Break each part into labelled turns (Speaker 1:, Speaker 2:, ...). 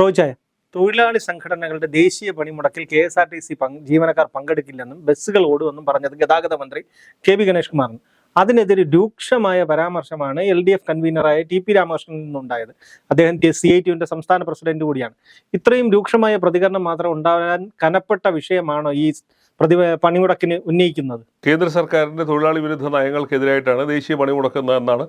Speaker 1: റോജായ തൊഴിലാളി സംഘടനകളുടെ ദേശീയ പണിമുടക്കിൽ K S R T C ജീവനക്കാർ പങ്കെടുക്കില്ലെന്നും ബസ്സുകൾ ഓടുമെന്നും പറഞ്ഞത് ഗതാഗത മന്ത്രി കെ വി ഗണേഷ് കുമാറിന് അതിനെതിരെ രൂക്ഷമായ പരാമർശമാണ് എൽ ഡി എഫ് കൺവീനറായ ടി പി രാമകൃഷ്ണനിൽ നിന്നുണ്ടായത്. അദ്ദേഹം സി ഐ ടിയുടെ സംസ്ഥാന പ്രസിഡന്റ് കൂടിയാണ്. ഇത്രയും രൂക്ഷമായ പ്രതികരണം മാത്രം ഉണ്ടാകാൻ കനപ്പെട്ട വിഷയമാണോ ഈ പ്രതി പണിമുടക്കിന് ഉന്നയിക്കുന്നത്?
Speaker 2: കേന്ദ്ര സർക്കാരിന്റെ തൊഴിലാളി വിരുദ്ധ നയങ്ങൾക്കെതിരായിട്ടാണ് ദേശീയ പണിമുടക്കുന്നതെന്നാണ്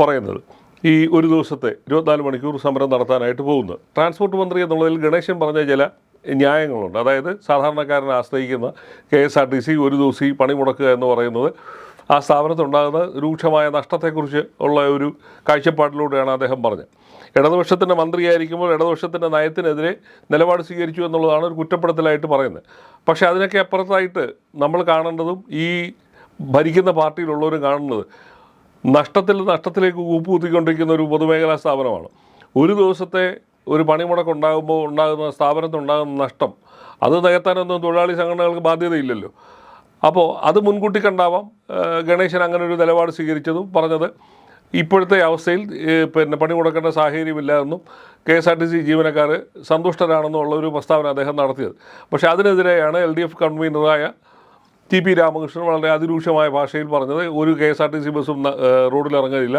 Speaker 2: പറയുന്നത്. ഈ ഒരു ദിവസത്തെ ഇരുപത്തിനാല് മണിക്കൂർ സമരം നടത്താനായിട്ട് പോകുന്നത്. ട്രാൻസ്പോർട്ട് മന്ത്രി എന്നുള്ളതിൽ ഗണേശൻ പറഞ്ഞ ചില ന്യായങ്ങളുണ്ട്. അതായത് സാധാരണക്കാരനെ ആശ്രയിക്കുന്ന K S R T C ഒരു ദിവസം ഈ പണിമുടക്കുക എന്ന് പറയുന്നത് ആ സ്ഥാപനത്തുണ്ടാകുന്ന രൂക്ഷമായ നഷ്ടത്തെക്കുറിച്ച് ഉള്ള ഒരു കാഴ്ചപ്പാടിലൂടെയാണ് അദ്ദേഹം പറഞ്ഞത്. ഇടതുപക്ഷത്തിന്റെ മന്ത്രിയായിരിക്കുമ്പോൾ ഇടതുപക്ഷത്തിന്റെ നയത്തിനെതിരെ നിലപാട് സ്വീകരിച്ചു എന്നുള്ളതാണ് ഒരു കുറ്റപ്പെടുത്തലായിട്ട് പറയുന്നത്. പക്ഷേ അതിനൊക്കെ അപ്പുറത്തായിട്ട് നമ്മൾ കാണേണ്ടതും ഈ ഭരിക്കുന്ന പാർട്ടിയിലുള്ളവരും കാണുന്നത് നഷ്ടത്തിൽ നഷ്ടത്തിലേക്ക് കൂപ്പുകുത്തിക്കൊണ്ടിരിക്കുന്ന ഒരു പൊതുമേഖലാ സ്ഥാപനമാണ്. ഒരു ദിവസത്തെ ഒരു പണിമുടക്ക് ഉണ്ടാകുമ്പോൾ ഉണ്ടാകുന്ന സ്ഥാപനത്തിനുണ്ടാകുന്ന നഷ്ടം അത് നികത്താനൊന്നും തൊഴിലാളി സംഘടനകൾക്ക് ബാധ്യതയില്ലല്ലോ. അപ്പോൾ അത് മുൻകൂട്ടി കണ്ടാവാം ഗണേശൻ അങ്ങനെ ഒരു നിലപാട് സ്വീകരിച്ചതും പറഞ്ഞത്. ഇപ്പോഴത്തെ അവസ്ഥയിൽ പിന്നെ പണി കൊടുക്കേണ്ട സാഹചര്യമില്ല എന്നും K S R T C ജീവനക്കാർ സന്തുഷ്ടരാണെന്നുള്ള ഒരു പ്രസ്താവന അദ്ദേഹം നടത്തിയത്. പക്ഷേ അതിനെതിരെയാണ് എൽ ഡി എഫ് കൺവീനറായ ടി പി രാമകൃഷ്ണൻ വളരെ അതിരൂക്ഷമായ ഭാഷയിൽ പറഞ്ഞത് ഒരു K S R T C ബസ്സും റോഡിൽ ഇറങ്ങുന്നില്ല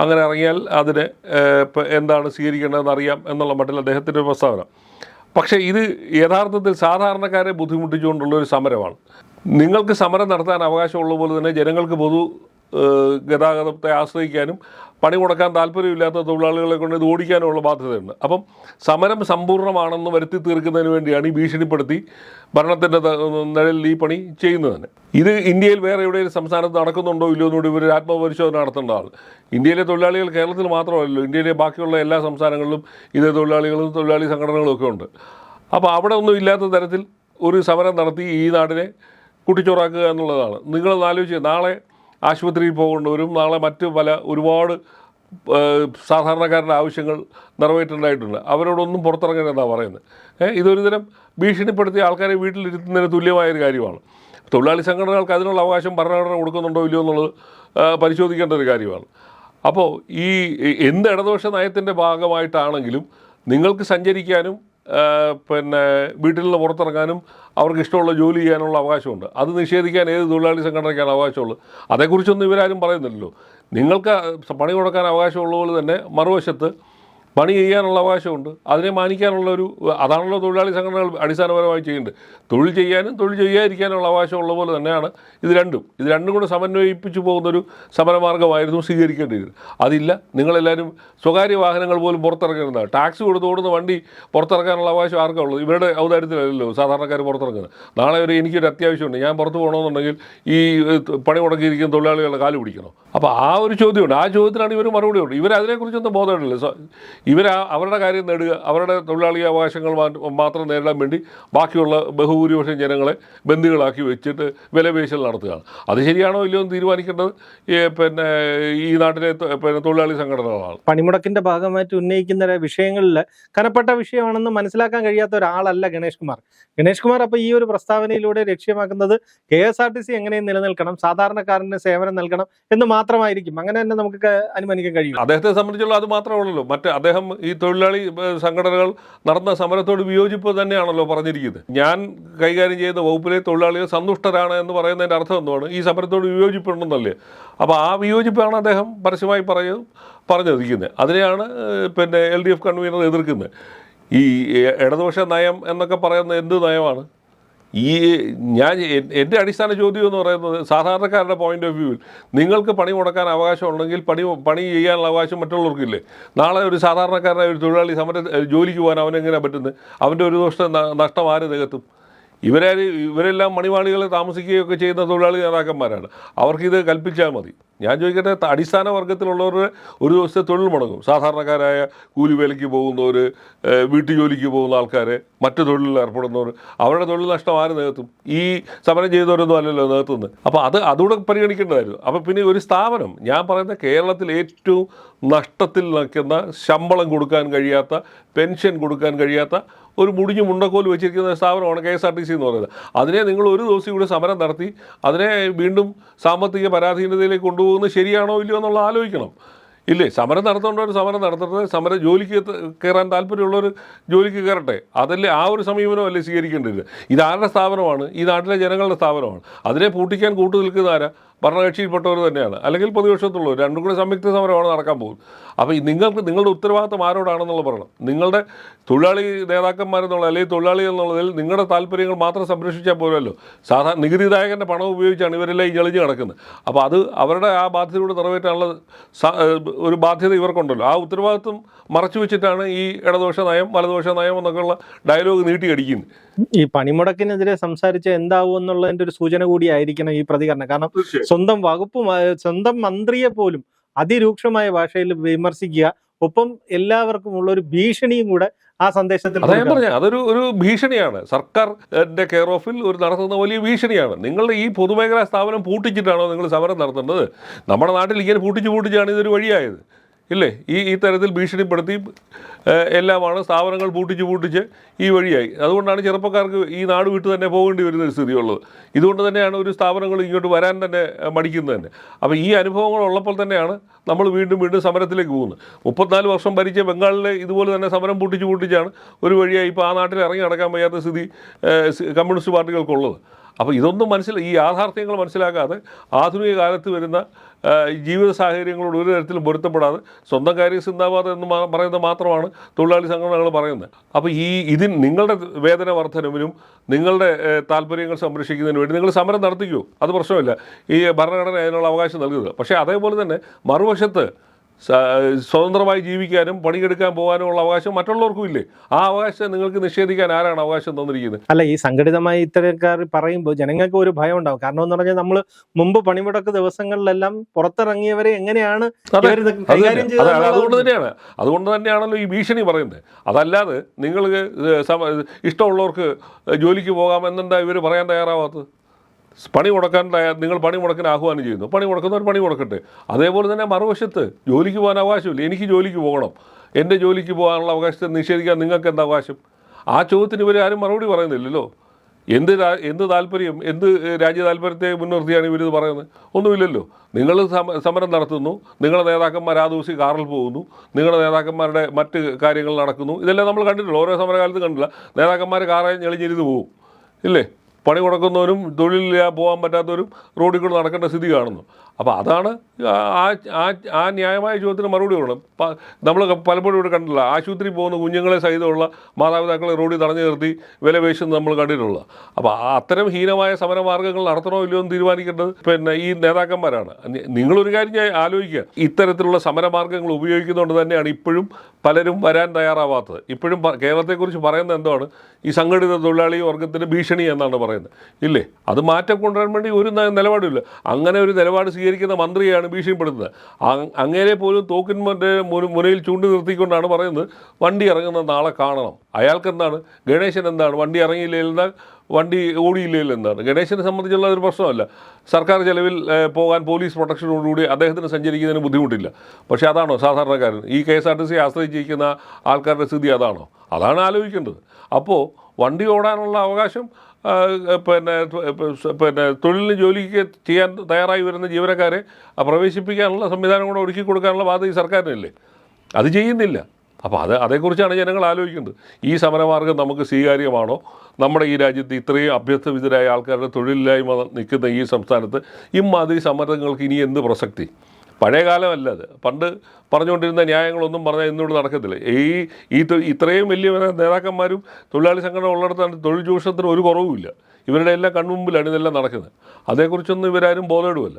Speaker 2: അങ്ങനെ ഇറങ്ങിയാൽ അതിന് എന്താണ് സ്വീകരിക്കേണ്ടതെന്ന് അറിയാം എന്നുള്ള മട്ടിൽ അദ്ദേഹത്തിന്റെ പ്രസ്താവന. പക്ഷേ ഇത് യഥാർത്ഥത്തിൽ സാധാരണക്കാരെ ബുദ്ധിമുട്ടിച്ചുകൊണ്ടുള്ള ഒരു സമരമാണ്. നിങ്ങൾക്ക് സമരം നടത്താൻ അവകാശമുള്ള പോലെ തന്നെ ജനങ്ങൾക്ക് പൊതു ഗതാഗതത്തെ ആശ്രയിക്കാനും പണി കൊടുക്കാൻ താല്പര്യമില്ലാത്ത തൊഴിലാളികളെ കൊണ്ട് ഇത് ഓടിക്കാനുമുള്ള ബാധ്യതയുണ്ട്. അപ്പം സമരം സമ്പൂർണമാണെന്ന് വരുത്തി തീർക്കുന്നതിന് വേണ്ടിയാണ് ഈ ഭീഷണിപ്പെടുത്തി ഭരണത്തിന്റെ നിഴലിൽ ഈ പണി ചെയ്യുന്നത് തന്നെ. ഇത് ഇന്ത്യയിൽ വേറെ എവിടെയെങ്കിലും സംസ്ഥാനത്ത് നടക്കുന്നുണ്ടോ ഇല്ലയോ എന്നുകൂടി ഇവർ ആത്മപരിശോധന നടത്തേണ്ടതാണ് ഇന്ത്യയിലെ തൊഴിലാളികൾ കേരളത്തിൽ മാത്രമല്ലല്ലോ. ഇന്ത്യയിലെ ബാക്കിയുള്ള എല്ലാ സംസ്ഥാനങ്ങളിലും ഇതേ തൊഴിലാളികളും തൊഴിലാളി സംഘടനകളും ഒക്കെ ഉണ്ട്. അപ്പോൾ അവിടെ ഒന്നും ഇല്ലാത്ത തരത്തിൽ ഒരു സമരം നടത്തി ഈ നാടിനെ കുട്ടിച്ചോറാക്കുക എന്നുള്ളതാണ്. നിങ്ങളത് ആലോചിച്ച് നാളെ ആശുപത്രിയിൽ പോകേണ്ടവരും നാളെ മറ്റ് പല ഒരുപാട് സാധാരണക്കാരുടെ ആവശ്യങ്ങൾ നിറവേറ്റേണ്ടതായിട്ടുണ്ട്. അവരോടൊന്നും പുറത്തിറങ്ങരുതെന്നാണ് പറയുന്നത്. ഇതൊരു തരം ഭീഷണിപ്പെടുത്തി ആൾക്കാരെ വീട്ടിലിരുത്തുന്നതിന് തുല്യമായൊരു കാര്യമാണ്. തൊഴിലാളി സംഘടനകൾക്ക് അതിനുള്ള അവകാശം ഭരണഘടന കൊടുക്കുന്നുണ്ടോ ഇല്ലയോ എന്നുള്ളത് പരിശോധിക്കേണ്ട ഒരു കാര്യമാണ്. അപ്പോൾ ഈ എന്ത് ഇടതുപക്ഷ നയത്തിന്റെ ഭാഗമായിട്ടാണെങ്കിലും നിങ്ങൾക്ക് സഞ്ചരിക്കാനും പിന്നെ വീട്ടിൽ നിന്ന് പുറത്തിറങ്ങാനും അവർക്ക് ഇഷ്ടമുള്ള ജോലി ചെയ്യാനുള്ള അവകാശമുണ്ട്. അത് നിഷേധിക്കാൻ ഏത് തൊഴിലാളി സംഘടനയ്ക്കാണ് അവകാശമുള്ളത്? അതേക്കുറിച്ചൊന്നും ഇവരാരും പറയുന്നില്ലല്ലോ. നിങ്ങൾക്ക് പണി കൊടുക്കാൻ അവകാശമുള്ള പോലെ തന്നെ മറുവശത്ത് പണി ചെയ്യാനുള്ള അവകാശമുണ്ട്. അതിനെ മാനിക്കാനുള്ള ഒരു അതാണല്ലോ തൊഴിലാളി സംഘടനകൾ അടിസ്ഥാനപരമായി ചെയ്യേണ്ടത് തൊഴിൽ ചെയ്യാനും തൊഴിൽ ചെയ്യാതിരിക്കാനുള്ള അവകാശമുള്ള പോലെ തന്നെയാണ് ഇത് രണ്ടും. ഇത് രണ്ടും കൂടെ സമന്വയിപ്പിച്ചു പോകുന്നൊരു സമരമാർഗമായിരുന്നു സ്വീകരിക്കേണ്ടിയിരുന്നത്. അതില്ല നിങ്ങളെല്ലാവരും സ്വകാര്യ വാഹനങ്ങൾ പോലും പുറത്തിറങ്ങുന്നതാണ് ടാക്സ് കൊടുത്ത് ഓടുന്ന വണ്ടി പുറത്തിറക്കാനുള്ള അവകാശം ആർക്കാ ഉള്ളത്? ഇവരുടെ ഔദാര്യത്തിലല്ലല്ലോ സാധാരണക്കാർ പുറത്തിറങ്ങുന്നത്. നാളെ ഒരു എനിക്കൊരു അത്യാവശ്യമുണ്ട്. ഞാൻ പുറത്ത് പോകണമെന്നുണ്ടെങ്കിൽ ഈ പണി മുടക്കിയിരിക്കുന്ന തൊഴിലാളികളുടെ കാൽ പിടിക്കണം? അപ്പോൾ ആ ഒരു ചോദ്യമുണ്ട്. ആ ചോദ്യത്തിനാണ് ഇവർ മറുപടി ഉണ്ട് ഇവരതിനെക്കുറിച്ചൊന്നും ബോധമില്ല ഇവർ അവരുടെ കാര്യം നേടുക അവരുടെ തൊഴിലാളി അവകാശങ്ങൾ മാത്രം നേരിടാൻ വേണ്ടി ബാക്കിയുള്ള ബഹുഭൂരിപക്ഷം ജനങ്ങളെ ബന്ദികളാക്കി വെച്ചിട്ട് വിലപേശൽ നടത്തുകയാണ്. അത് ശരിയാണോ ഇല്ലയോ എന്ന് തീരുമാനിക്കേണ്ടത്? പിന്നെ ഈ നാട്ടിലെ പിന്നെ തൊഴിലാളി സംഘടനകളാണ്.
Speaker 1: പണിമുടക്കിന്റെ ഭാഗമായിട്ട് ഉന്നയിക്കുന്ന വിഷയങ്ങളിൽ കനപ്പെട്ട വിഷയമാണെന്ന് മനസ്സിലാക്കാൻ കഴിയാത്ത ഒരാളല്ല ഗണേഷ് കുമാർ. ഗണേഷ് കുമാർ അപ്പൊ ഈ ഒരു പ്രസ്താവനയിലൂടെ ലക്ഷ്യമാക്കുന്നത് K S R T C എങ്ങനെയും നിലനിൽക്കണം സാധാരണക്കാരന് സേവനം നൽകണം എന്ന് മാത്രമായിരിക്കും. അങ്ങനെ തന്നെ നമുക്ക് അനുമാനിക്കാൻ കഴിയും.
Speaker 2: അദ്ദേഹത്തെ സംബന്ധിച്ചുള്ള അത് മാത്രമേ ഉള്ളൂ. മറ്റ് അദ്ദേഹം ഈ തൊഴിലാളി സംഘടനകൾ നടന്ന സമരത്തോട് വിയോജിപ്പ് തന്നെയാണല്ലോ പറഞ്ഞിരിക്കുന്നത്. ഞാൻ കൈകാര്യം ചെയ്ത വകുപ്പിലെ തൊഴിലാളികൾ സന്തുഷ്ടരാണ് എന്ന് പറയുന്നതിന്റെ അർത്ഥം എന്തുവാണ്? ഈ സമരത്തോട് വിയോജിപ്പുണ്ടെന്നല്ലേ? അപ്പോൾ ആ വിയോജിപ്പാണ് അദ്ദേഹം പരസ്യമായി പറയും പറഞ്ഞിരിക്കുന്നത്. അതിനെയാണ് പിന്നെ എൽ ഡി എഫ് കൺവീനർ എതിർക്കുന്നത്. ഈ ഇടതുപക്ഷ നയം എന്നൊക്കെ പറയുന്ന എന്ത് നയമാണ്? ഈ ഞാൻ എന്റെ അടിസ്ഥാന ചോദ്യം എന്ന് പറയുന്നത് സാധാരണക്കാരുടെ പോയിന്റ് ഓഫ് വ്യൂവിൽ നിങ്ങൾക്ക് പണി മുടക്കാൻ അവകാശം ഉണ്ടെങ്കിൽ പണി പണി ചെയ്യാനുള്ള അവകാശം മറ്റുള്ളവർക്കില്ലേ? നാളെ ഒരു സാധാരണക്കാരനായ ഒരു തൊഴിലാളി സമര ജോലിക്ക് പോകാൻ അവനെങ്ങനെയാണ് പറ്റുന്നത്? അവന്റെ ഒരു ന- നഷ്ടം ആര് നികത്തും ഇവരെ ഇവരെല്ലാം മണിവാളികൾ താമസിക്കുകയൊക്കെ ചെയ്യുന്ന തൊഴിലാളി നേതാക്കന്മാരാണ്. അവർക്കിത് കൽപ്പിച്ചാൽ മതി. ഞാൻ ചോദിക്കട്ടെ അടിസ്ഥാന വർഗത്തിലുള്ളവരുടെ ഒരു ദിവസത്തെ തൊഴിൽ മുടങ്ങും. സാധാരണക്കാരായ കൂലിവേലയ്ക്ക് പോകുന്നവർ വീട്ടു ജോലിക്ക് പോകുന്ന ആൾക്കാർ മറ്റു തൊഴിലിൽ ഏർപ്പെടുന്നവർ അവരുടെ തൊഴിൽ നഷ്ടം ആര് നികത്തും? ഈ സമരം ചെയ്തവരൊന്നും അല്ലല്ലോ നികത്തുന്നത്. അപ്പോൾ അത് അതുകൂടെ പരിഗണിക്കേണ്ടതായിരുന്നു. അപ്പോൾ പിന്നെ ഒരു സ്ഥാപനം ഞാൻ പറയുന്ന കേരളത്തിൽ ഏറ്റവും നഷ്ടത്തിൽ നിൽക്കുന്ന ശമ്പളം കൊടുക്കാൻ കഴിയാത്ത പെൻഷൻ കൊടുക്കാൻ കഴിയാത്ത ഒരു മുടിഞ്ഞ് മുണ്ടക്കോൽ വെച്ചിരിക്കുന്ന സ്ഥാപനമാണ് K S R T C എന്ന് പറയുന്നത്. അതിനെ നിങ്ങൾ ഒരു ദിവസം കൂടി സമരം നടത്തി അതിനെ വീണ്ടും സാമ്പത്തിക പരാധീനതയിലേക്ക് കൊണ്ടുപോകുന്നത് ശരിയാണോ ഇല്ലയോ എന്നുള്ള ആലോചിക്കണം. ഇല്ലേ? സമരം നടത്തേണ്ടവർ സമരം നടത്തട്ടെ സമരം ജോലിക്ക് കയറാൻ താല്പര്യമുള്ളവർ ജോലിക്ക് കയറട്ടെ അതല്ലേ ആ ഒരു സമീപനമല്ലേ സ്വീകരിക്കേണ്ടത്? ഇതാരുടെ സ്ഥാപനമാണ്? ഈ നാട്ടിലെ ജനങ്ങളുടെ സ്ഥാപനമാണ്. അതിനെ പൂട്ടിക്കാൻ കൂട്ടു നിൽക്കുന്ന ആരാ ഭരണകക്ഷിയിൽപ്പെട്ടവർ തന്നെയാണ്. അല്ലെങ്കിൽ പ്രതിപക്ഷത്തുള്ളവർ. രണ്ടും കൂടെ സംയുക്ത സമരമാണ് നടക്കാൻ പോകുന്നത്. അപ്പോൾ നിങ്ങൾക്ക് നിങ്ങളുടെ ഉത്തരവാദിത്തം ആരോടാണെന്നുള്ള പറയണം. നിങ്ങളുടെ തൊഴിലാളി നേതാക്കന്മാരെന്നുള്ള അല്ലെങ്കിൽ തൊഴിലാളി എന്നുള്ളതിൽ നിങ്ങളുടെ താല്പര്യങ്ങൾ മാത്രം സംരക്ഷിച്ചാൽ പോരല്ലോ. സാധാരണ നികുതിദായകന്റെ പണം ഉപയോഗിച്ചാണ് ഇവരെല്ലാം ഈ ഞെളിഞ്ഞ് കിടക്കുന്നത് അപ്പോൾ അത് അവരുടെ ആ ബാധ്യതയോട് നിറവേറ്റാനുള്ള ഒരു ബാധ്യത ഇവർക്കുണ്ടല്ലോ. ആ ഉത്തരവാദിത്വം മറച്ചു വെച്ചിട്ടാണ് ഈ ഇടദോഷ നയം വലതുപക്ഷ നയം എന്നൊക്കെയുള്ള ഡയലോഗ് നീട്ടിയടിക്കുന്നത്.
Speaker 1: ഈ പണിമുടക്കിനെതിരെ സംസാരിച്ച എന്താവും എന്നുള്ളതിന്റെ ഒരു സൂചന കൂടിയായിരിക്കണം ഈ പ്രതികരണം. കാരണം സ്വന്തം വകുപ്പ് സ്വന്തം മന്ത്രിയെ പോലും അതിരൂക്ഷമായ ഭാഷയിൽ വിമർശിക്കുക. ഒപ്പം എല്ലാവർക്കും ഉള്ള ഒരു ഭീഷണിയും കൂടെ ആ സന്ദേശത്തിൽ
Speaker 2: അതാ ഞാൻ പറഞ്ഞ അതൊരു ഒരു ഭീഷണിയാണ്. സർക്കാർ കെയർ ഓഫിൽ ഒരു നടത്തുന്ന വലിയ ഭീഷണിയാണ്. നിങ്ങളുടെ ഈ പൊതുമേഖലാ സ്ഥാപനം പൂട്ടിച്ചിട്ടാണോ നിങ്ങൾ സമരം നടത്തുന്നത് നമ്മുടെ നാട്ടിൽ ഇങ്ങനെ പൂട്ടിച്ച് പൂട്ടിച്ചാണ് ഇതൊരു വഴിയായത്. ഇല്ലേ? ഈ ഈ തരത്തിൽ ഭീഷണിപ്പെടുത്തി എല്ലാമാണ് സ്ഥാപനങ്ങൾ പൂട്ടിച്ച് പൂട്ടിച്ച് ഈ വഴിയായി. അതുകൊണ്ടാണ് ചെറുപ്പക്കാർക്ക് ഈ നാട് വിട്ടു തന്നെ പോകേണ്ടി വരുന്ന ഒരു സ്ഥിതിയുള്ളത്. ഇതുകൊണ്ട് തന്നെയാണ് ഒരു സ്ഥാപനങ്ങൾ ഇങ്ങോട്ട് വരാൻ തന്നെ മടിക്കുന്നത് തന്നെ. അപ്പോൾ ഈ അനുഭവങ്ങൾ ഉള്ളപ്പോൾ തന്നെയാണ് നമ്മൾ വീണ്ടും വീണ്ടും സമരത്തിലേക്ക് പോകുന്നത്. മുപ്പത്തിനാല് വർഷം ഭരിച്ച ബംഗാളിലെ ഇതുപോലെ തന്നെ സമരം പൂട്ടിച്ച് പൂട്ടിച്ചാണ് ഒരു വഴിയായി ഇപ്പോൾ ആ നാട്ടിൽ ഇറങ്ങി നടക്കാൻ വയ്യാത്ത സ്ഥിതി കമ്മ്യൂണിസ്റ്റ് പാർട്ടികൾക്കുള്ളത്. അപ്പോൾ ഇതൊന്നും മനസ്സിൽ ഈ യാഥാർത്ഥ്യങ്ങൾ മനസ്സിലാക്കാതെ ആധുനിക കാലത്ത് വരുന്ന ജീവിത സാഹചര്യങ്ങളോട് ഒരു തരത്തിലും പൊരുത്തപ്പെടാതെ സ്വന്തം കാര്യം സിന്ദാബാദ് എന്ന് പറയുന്നത് മാത്രമാണ് തൊഴിലാളി സംഘടനകൾ പറയുന്നത്. അപ്പോൾ ഈ ഇതിന് നിങ്ങളുടെ വേതന വർധനവിനും നിങ്ങളുടെ താല്പര്യങ്ങൾ സംരക്ഷിക്കുന്നതിന് വേണ്ടി നിങ്ങൾ സമരം നടത്തിക്കൂ. അത് പ്രശ്നമില്ല. ഈ ഭരണഘടന അതിനുള്ള അവകാശം നൽകുന്നത് പക്ഷേ അതേപോലെ തന്നെ മറുവശത്ത് സ്വതന്ത്രമായി ജീവിക്കാനും പണിയെടുക്കാൻ പോകാനുമുള്ള അവകാശം മറ്റുള്ളവർക്കും ഇല്ലേ? ആ അവകാശം നിങ്ങൾക്ക് നിഷേധിക്കാൻ ആരാണ് അവകാശം തന്നിരിക്കുന്നത്?
Speaker 1: അല്ല ഈ സംഘടിതമായി ഇത്തരക്കാർ പറയുമ്പോൾ ജനങ്ങൾക്ക് ഒരു ഭയം ഉണ്ടാവും. കാരണം എന്ന് പറഞ്ഞാൽ നമ്മൾ മുമ്പ് പണിമുടക്ക് ദിവസങ്ങളിലെല്ലാം പുറത്തിറങ്ങിയവരെ എങ്ങനെയാണ്.
Speaker 2: അതുകൊണ്ട് തന്നെയാണ്. അതുകൊണ്ട് തന്നെയാണല്ലോ ഈ ഭീഷണി പറയുന്നത്. അതല്ലാതെ നിങ്ങൾക്ക് ഇഷ്ടമുള്ളവർക്ക് ജോലിക്ക് പോകാം എന്നെന്താ ഇവർ പറയാൻ തയ്യാറാവാത്തത്? പണി മുടക്കാൻ നിങ്ങൾ പണി മുടക്കാൻ ആഹ്വാനം ചെയ്യുന്നു. പണി മുടക്കുന്നവർ പണി മുടക്കട്ടെ. അതേപോലെ തന്നെ മറുവശത്ത് ജോലിക്ക് പോകാൻ അവകാശമില്ല. എനിക്ക് ജോലിക്ക് പോകണം. എന്റെ ജോലിക്ക് പോകാനുള്ള അവകാശത്തെ നിഷേധിക്കാൻ നിങ്ങൾക്ക് എന്താ അവകാശം? ആ ചോദ്യത്തിന് ഇവർ ആരും മറുപടി പറയുന്നില്ലല്ലോ. എന്ത് എന്ത് താല്പര്യം എന്ത് രാജ്യ താല്പര്യത്തെ മുൻനിർത്തിയാണ് ഇവരിത് പറയുന്നത്? ഒന്നുമില്ലല്ലോ. നിങ്ങൾ സമരം നടത്തുന്നു. നിങ്ങളുടെ നേതാക്കന്മാർ ആ ദിവസം കാറിൽ പോകുന്നു. നിങ്ങളുടെ നേതാക്കന്മാരുടെ മറ്റ് കാര്യങ്ങൾ നടക്കുന്നു. ഇതെല്ലാം നമ്മൾ കണ്ടിട്ടുള്ളൂ ഓരോ സമരകാലത്തും കണ്ടില്ല നേതാക്കന്മാർ കാറെ ഞെളിഞ്ഞിരുന്ന് പോകും ഇല്ലേ? പണി കൊടുക്കുന്നവരും തൊഴിലില്ല പോകാൻ പറ്റാത്തവരും റോഡിൽ കൂടെ നടക്കേണ്ട സ്ഥിതി കാണുന്നു. അപ്പോൾ അതാണ് ആ ആ ആ ന്യായമായ ചോദ്യത്തിന് മറുപടി കൊടുക്കണം. നമ്മൾ പലപ്പോഴും ഇവിടെ കണ്ടില്ല ആശുപത്രി പോകുന്ന കുഞ്ഞുങ്ങളെ സഹിതമുള്ള മാതാപിതാക്കളെ റോഡിൽ തടഞ്ഞു നിർത്തി വില പേശുന്നത് നമ്മൾ കണ്ടിട്ടുള്ളത് അപ്പോൾ അത്തരം ഹീനമായ സമരമാർഗങ്ങൾ നടത്തണോ ഇല്ലയോ എന്ന് തീരുമാനിക്കേണ്ടത് പിന്നെ ഈ നേതാക്കന്മാരാണ്. നിങ്ങളൊരു കാര്യം ഞാൻ ആലോചിക്കുക. ഇത്തരത്തിലുള്ള സമരമാർഗങ്ങൾ ഉപയോഗിക്കുന്നതുകൊണ്ട് തന്നെയാണ് ഇപ്പോഴും പലരും വരാൻ തയ്യാറാവാത്തത്. ഇപ്പോഴും കേരളത്തെക്കുറിച്ച് പറയുന്നത് എന്താണ്? ഈ സംഘടിത തൊഴിലാളി വർഗത്തിന്റെ ഭീഷണി എന്നാണ് പറയുന്നത്. ഇല്ലേ? അത് മാറ്റം കൊണ്ടുവരാൻ വേണ്ടി ഒരു നിലപാടുമില്ല. അങ്ങനെ ഒരു നിലപാട് സ്വീകരിക്കുന്ന മന്ത്രിയാണ് ഭീഷണിപ്പെടുത്തുന്നത് അ- അങ്ങേരെ പോലും തോക്കിൻമന്റെ മുനയിൽ ചൂണ്ടി നിർത്തിക്കൊണ്ടാണ് പറയുന്നത് വണ്ടി ഇറങ്ങുന്ന നാളെ കാണണം. അയാൾക്ക് എന്താണ് ഗണേശൻ എന്താണ്? വണ്ടി ഇറങ്ങിയില്ലെങ്കിൽ വണ്ടി ഓടിയില്ലെങ്കിൽ എന്താണ് ഗണേശനെ സംബന്ധിച്ചുള്ള ഒരു പ്രശ്നമല്ല. സർക്കാർ ചെലവിൽ പോകാൻ പോലീസ് പ്രൊട്ടക്ഷനോടുകൂടി അദ്ദേഹത്തിന് സഞ്ചരിക്കുന്നതിന് ബുദ്ധിമുട്ടില്ല. പക്ഷേ അതാണോ സാധാരണക്കാരൻ? ഈ K S R T C ആശ്രയിച്ചിരിക്കുന്ന ആൾക്കാരുടെ സ്ഥിതി അതാണോ? അതാണ് ആലോചിക്കേണ്ടത്. അപ്പോൾ വണ്ടി ഓടാനുള്ള അവകാശം പിന്നെ പിന്നെ തൊഴിലിന് ജോലിക്ക് ചെയ്യാൻ തയ്യാറായി വരുന്ന ജീവനക്കാരെ പ്രവേശിപ്പിക്കാനുള്ള സംവിധാനം കൂടെ ഒരുക്കി കൊടുക്കാനുള്ള ബാധ്യത ഈ സർക്കാരിനല്ലേ? അത് ചെയ്യുന്നില്ല. അപ്പോൾ അത് അതേക്കുറിച്ചാണ് ജനങ്ങൾ ആലോചിക്കുന്നത്. ഈ സമരമാർഗം നമുക്ക് സ്വീകാര്യമാണോ? നമ്മുടെ ഈ രാജ്യത്ത് ഇത്രയും അഭ്യസ്തവിധരായ ആൾക്കാരുടെ തൊഴിലില്ലായ്മ നിൽക്കുന്ന ഈ സംസ്ഥാനത്ത് ഇമാതിരി സമരങ്ങൾക്ക് ഇനി എന്ത് പ്രസക്തി? പഴയ കാലമല്ല അത്. പണ്ട് പറഞ്ഞുകൊണ്ടിരുന്ന ന്യായങ്ങളൊന്നും പറഞ്ഞാൽ ഇന്നിവിടെ നടക്കത്തില്ല. ഈ ഈ ഇത്രയും വലിയ നേതാക്കന്മാരും തൊഴിലാളി സംഘടന ഉള്ളിടത്താണ് തൊഴിൽ ചൂഷണത്തിന് ഒരു കുറവുമില്ല. ഇവരുടെ എല്ലാം കൺമുമ്പിലാണ് ഇതെല്ലാം നടക്കുന്നത്. അതേക്കുറിച്ചൊന്നും ഇവരാരും ബോധേടുമല്ല